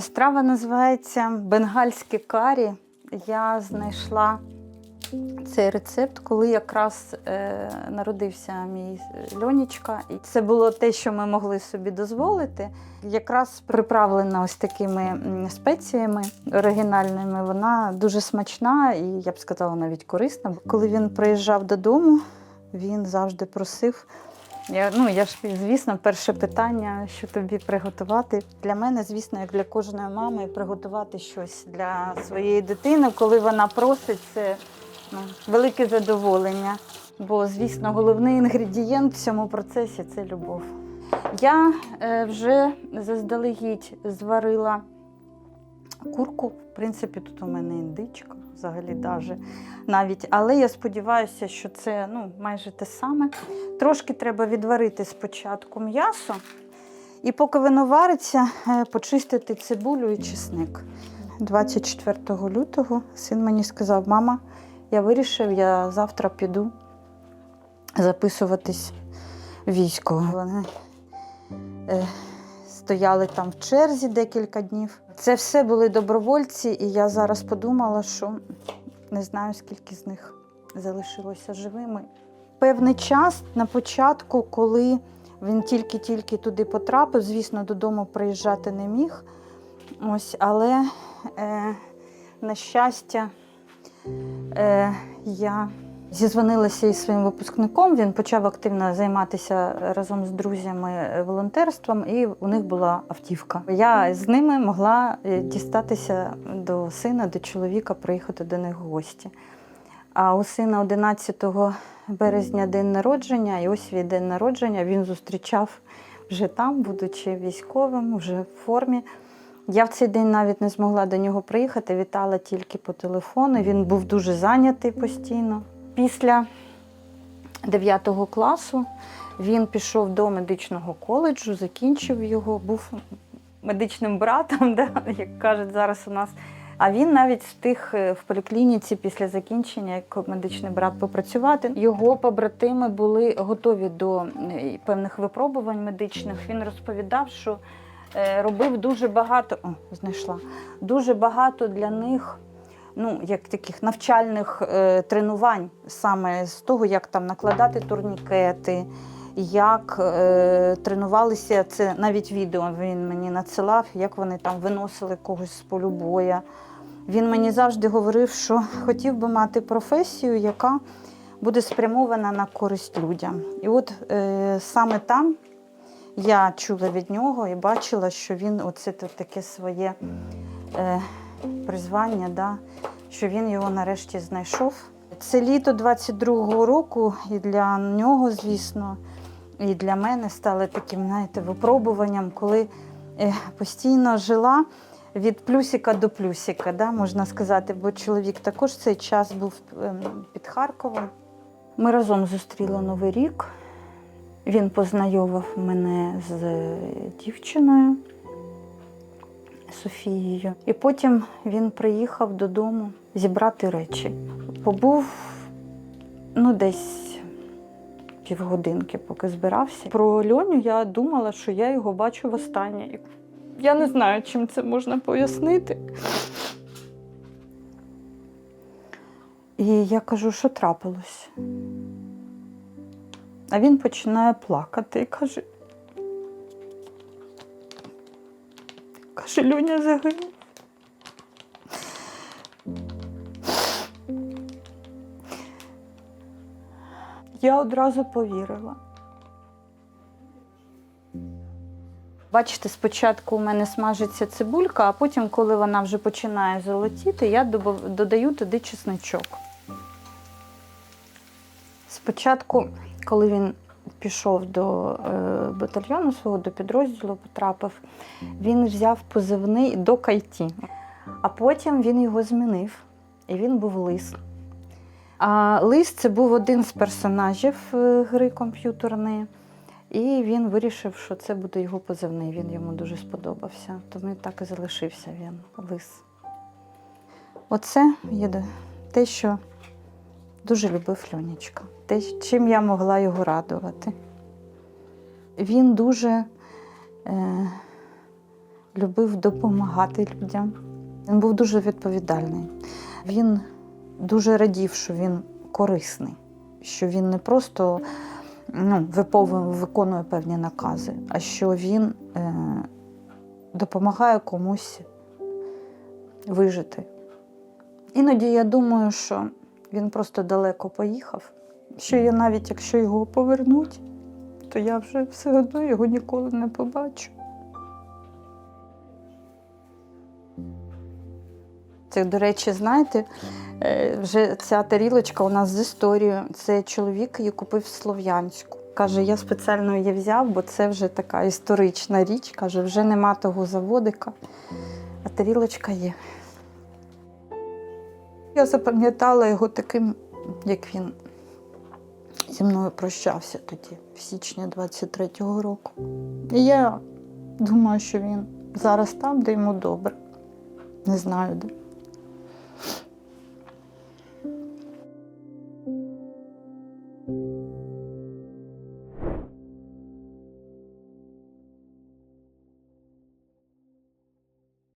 Страва називається бенгальське карі. Я знайшла цей рецепт, коли якраз е, народився мій Льонічка. І це було те, що ми могли собі дозволити. Якраз приправлена ось такими спеціями оригінальними. Вона дуже смачна і я б сказала навіть корисна. Коли він приїжджав додому, він завжди просив. Я, ну, я ж, звісно, перше питання, що тобі приготувати. Для мене, звісно, як для кожної мами, приготувати щось для своєї дитини, коли вона просить, це ну, велике задоволення. Бо, звісно, головний інгредієнт в цьому процесі це любов. Я е, вже заздалегідь зварила курку. Принципі, тут у мене індичка, взагалі даже навіть. Але я сподіваюся, що це ну, майже те саме. Трошки треба відварити спочатку м'ясо. І поки воно вариться, е, почистити цибулю і чесник. 24 лютого син мені сказав: мама, я вирішив, я завтра піду записуватись в військо. Вони е, стояли там в черзі декілька днів. Це все були добровольці, і я зараз подумала, що не знаю, скільки з них залишилося живими. Певний час на початку, коли він тільки-тільки туди потрапив, звісно, додому приїжджати не міг. Ось, але, е, на щастя, е, я зізвонилася із своїм випускником. Він почав активно займатися разом з друзями е, волонтерством, і у них була автівка. Я з ними могла е, дістатися до сина, до чоловіка, приїхати до них в гості. А у сина 11 березня день народження, і ось свій день народження він зустрічав вже там, будучи військовим, вже в формі. Я в цей день навіть не змогла до нього приїхати, вітала тільки по телефону. Він був дуже зайнятий постійно. Після 9 класу він пішов до медичного коледжу, закінчив його, був медичним братом, да, як кажуть зараз у нас. А він навіть встиг е, в поліклініці після закінчення як медичний брат попрацювати. Його побратими були готові до е, певних випробувань медичних. Він розповідав, що е, робив дуже багато, о, знайшла дуже багато для них. Ну, як таких навчальних е, тренувань, саме з того, як там накладати турнікети, як е, тренувалися, це навіть відео він мені надсилав, як вони там виносили когось з полю боя. Він мені завжди говорив, що хотів би мати професію, яка буде спрямована на користь людям. І от е, саме там я чула від нього і бачила, що він оце таке своє е, призвання, да, що він його нарешті знайшов. Це літо 22-го року, і для нього, звісно, і для мене стало таким, знаєте, випробуванням, коли е, постійно жила від плюсика до плюсика, да, можна сказати, бо чоловік також цей час був ем, під Харковом. Ми разом зустріли Новий рік. Він познайомив мене з дівчиною Софією. І потім він приїхав додому зібрати речі. Побув ну, десь півгодинки, поки збирався. Про Льоню я думала, що я його бачу востаннє. Я не знаю, чим це можна пояснити. І я кажу, що трапилось. А він починає плакати і каже. Каже, Льоня загинув. Я одразу повірила. Бачите, спочатку у мене смажиться цибулька, а потім, коли вона вже починає золотіти, я додаю туди чесничок. Спочатку, коли він пішов до е, батальйону свого, до підрозділу потрапив, він взяв позивний до кайті, а потім він його змінив, і він був лис. А лис це був один з персонажів е, гри комп'ютерної. І він вирішив, що це буде його позивний. Він йому дуже сподобався. Тому так і залишився він лис. Оце є те, що дуже любив Льонічка. Те, чим я могла його радувати. Він дуже е, любив допомагати людям. Він був дуже відповідальний. Він дуже радів, що він корисний, що він не просто ну, випов- виконує певні накази, а що він е, допомагає комусь вижити. Іноді я думаю, що він просто далеко поїхав, що я навіть якщо його повернуть, то я вже все одно його ніколи не побачу. Це, до речі, знаєте, е, вже ця тарілочка у нас з історією. Це чоловік її купив Слов'янську. Каже, я спеціально її взяв, бо це вже така історична річ. Каже, вже нема того заводика, а тарілочка є. Я запам'ятала його таким, як він зі мною прощався тоді, в січні 23-го року. І я думаю, що він зараз там, де йому добре. Не знаю де.